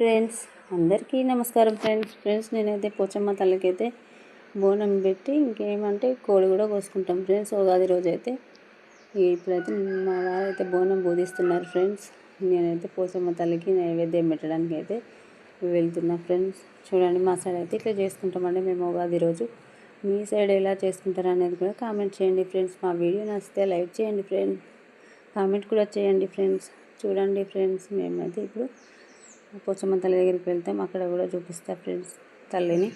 Friends అందరికీ నమస్కారం friends. Friends నేనైతే పోచమ్మ తల్లికి అయితే బోనం పెట్టి ఇంకేమంటే కోడి కూడా కోసుకుంటాం ఫ్రెండ్స్. ఉగాది రోజు అయితే ఇప్పుడైతే మా వారైతే బోనం బోధిస్తున్నారు ఫ్రెండ్స్. నేనైతే పోచమ్మ తల్లికి నైవేద్యం పెట్టడానికి అయితే వెళ్తున్నా ఫ్రెండ్స్. చూడండి మా సైడ్ అయితే ఇట్లా చేసుకుంటామండి మేము ఉగాది రోజు. మీ సైడ్ ఎలా చేసుకుంటారు అనేది కూడా కామెంట్ చేయండి ఫ్రెండ్స్. మా వీడియో నచ్చితే లైక్ చేయండి ఫ్రెండ్స్. కామెంట్ కూడా చేయండి ఫ్రెండ్స్. చూడండి ఫ్రెండ్స్ మేమైతే ఇప్పుడు పోచమ్మ తల్లి దగ్గరికి వెళ్తాం. అక్కడ కూడా చూపిస్తా ఫ్రెండ్స్ తల్లిని.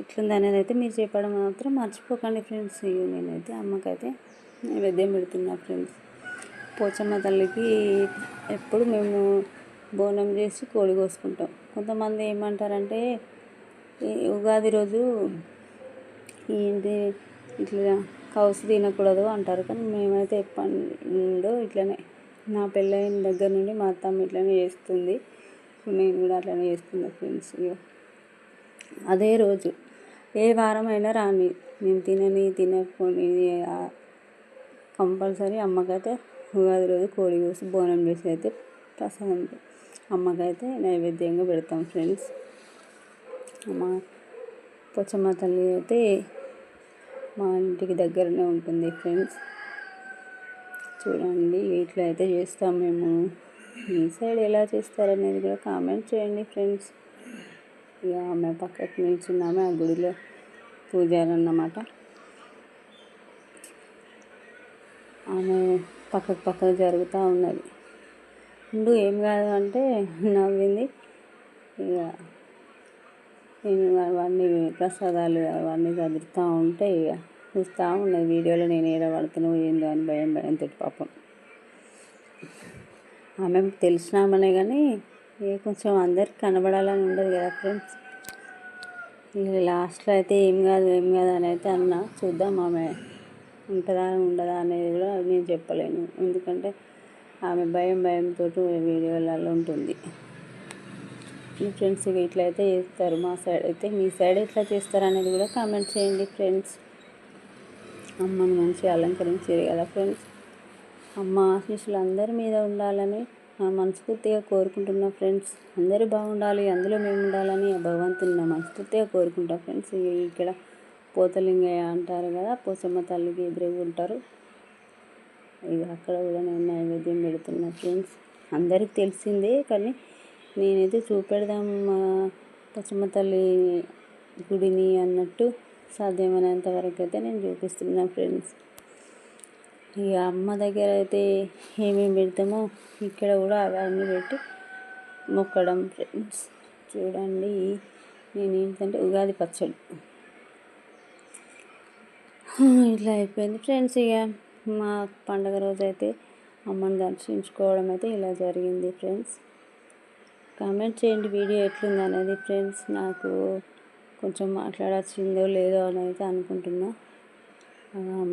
ఎట్లుంది అనేది అయితే మీరు చెప్పడం మాత్రం మర్చిపోకండి ఫ్రెండ్స్. నేనైతే అమ్మకైతే నైవేద్యం పెడుతున్నా ఫ్రెండ్స్. పోచమ్మ తల్లికి ఎప్పుడు మేము బోనం చేసి కోడి కోసుకుంటాం. కొంతమంది ఏమంటారంటే ఉగాది రోజు ఏంటి ఇట్లా కౌసు తినకూడదు అంటారు. కానీ మేమైతే ఎప్పుడో ఇట్లనే. నా పెళ్ళైన దగ్గర నుండి మా అత్తమ్మ ఇట్లనే చేస్తుంది. నేను కూడా అట్లనే చేస్తున్నా ఫ్రెండ్స్ అదే రోజు ఏ వారమైనా రాని నేను తినని తినకొని కంపల్సరీ అమ్మకైతే ఉగాది రోజు కోడి కోసి బోనం చేసి అయితే ప్రసాదం. అమ్మకైతే నైవేద్యంగా పెడతాం ఫ్రెండ్స్. అమ్మ పొచ్చమ్మ తల్లి అయితే మా ఇంటికి దగ్గరనే ఉంటుంది ఫ్రెండ్స్. చూడండి ఇట్లా అయితే చేస్తాం మేము. మీ సైడ్ ఎలా చేస్తారనేది కూడా కామెంట్ చేయండి ఫ్రెండ్స్. ఇక ఆమె పక్కకు నిల్చున్నామే ఆ గుడిలో పూజారన్నమాట. ఆమె పక్కకు పక్కకు జరుగుతూ ఉన్నది. ముందు ఏం కాదు అంటే నవ్వింది. ఇక నేను అవన్నీ ప్రసాదాలు అవన్నీ చదువుతూ ఉంటే ఇక చూస్తూ ఉన్నది వీడియోలో నేను ఏడబడుతున్నావు ఏందో అని భయం భయంతో పాపం. ఆమె తెలిసినామనే కానీ ఏ కొంచెం అందరికి కనబడాలని ఉండదు కదా ఫ్రెండ్స్. ఇక లాస్ట్లో అయితే ఏం కాదు ఏం కాదు అని అయితే అన్న. చూద్దాం ఆమె ఉంటుందా ఉండదా అనేది కూడా నేను చెప్పలేను. ఎందుకంటే ఆమె భయం భయంతో వీడియోలలో ఉంటుంది. మీ ఫ్రెండ్స్ ఇట్లయితే చేస్తారు. మా సైడ్ అయితే మీ సైడ్ ఎట్లా చేస్తారు అనేది కూడా కామెంట్ చేయండి ఫ్రెండ్స్. అమ్మని మంచిగా అలంకరించారు కదా ఫ్రెండ్స్. అమ్మ ఆశీస్సులు అందరి మీద ఉండాలని నా మనస్ఫూర్తిగా కోరుకుంటున్నా ఫ్రెండ్స్ అందరూ బాగుండాలి అందులో మేము ఉండాలని ఆ భగవంతుని నా మనస్ఫూర్తిగా కోరుకుంటా ఫ్రెండ్స్. ఇక్కడ పోతలింగయ్య అంటారు కదా పోచమ్మ తల్లికి ఎదురుగా ఉంటారు. ఇక అక్కడ కూడా నేను నైవేద్యం పెడుతున్నా ఫ్రెండ్స్. అందరికి తెలిసిందే కానీ నేనైతే చూపెడదాం పచ్చమ్మ తల్లి గుడిని అన్నట్టు సాధ్యమైనంత వరకు అయితే నేను చూపిస్తున్నాను ఫ్రెండ్స్. ఇక అమ్మ దగ్గర అయితే ఏమేమి పెడతామో ఇక్కడ కూడా అవన్నీ పెట్టి మొక్కడం ఫ్రెండ్స్. చూడండి నేను ఏంటంటే ఉగాది పచ్చడి. ఇట్లా అయిపోయింది ఫ్రెండ్స్ ఇక. మా పండగ రోజు అయితే అమ్మని దర్శించుకోవడం అయితే ఇలా జరిగింది ఫ్రెండ్స్. కామెంట్ చేయండి వీడియో ఎట్లుంది అనేది ఫ్రెండ్స్. నాకు కొంచెం మాట్లాడాల్సిందో లేదో అని అయితే అనుకుంటున్నా.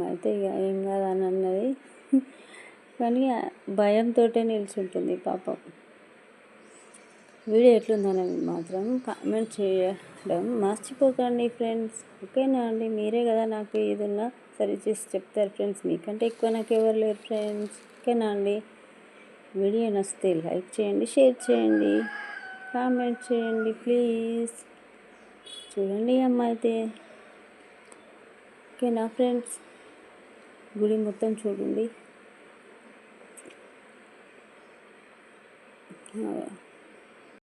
అయితే ఇక ఏం కాదని అన్నది కానీ భయంతో నిల్చుంటుంది పాపం. వీడియో ఎట్లుందనేది మాత్రం కామెంట్ చేయడం మర్చిపోకండి ఫ్రెండ్స్ ఓకేనా అండి? మీరే కదా నాకు ఏదన్నా సరి చేసి చెప్తారు ఫ్రెండ్స్ మీకంటే ఎక్కువ నాకు ఎవరు లేరు ఫ్రెండ్స్ ఓకేనా అండి? వీడియో నచ్చితే లైక్ చేయండి షేర్ చేయండి కామెంట్ చేయండి ప్లీజ్ చూడండి అమ్మ అయితే. ఓకేనా ఫ్రెండ్స్? గుడి మొత్తం చూడండి.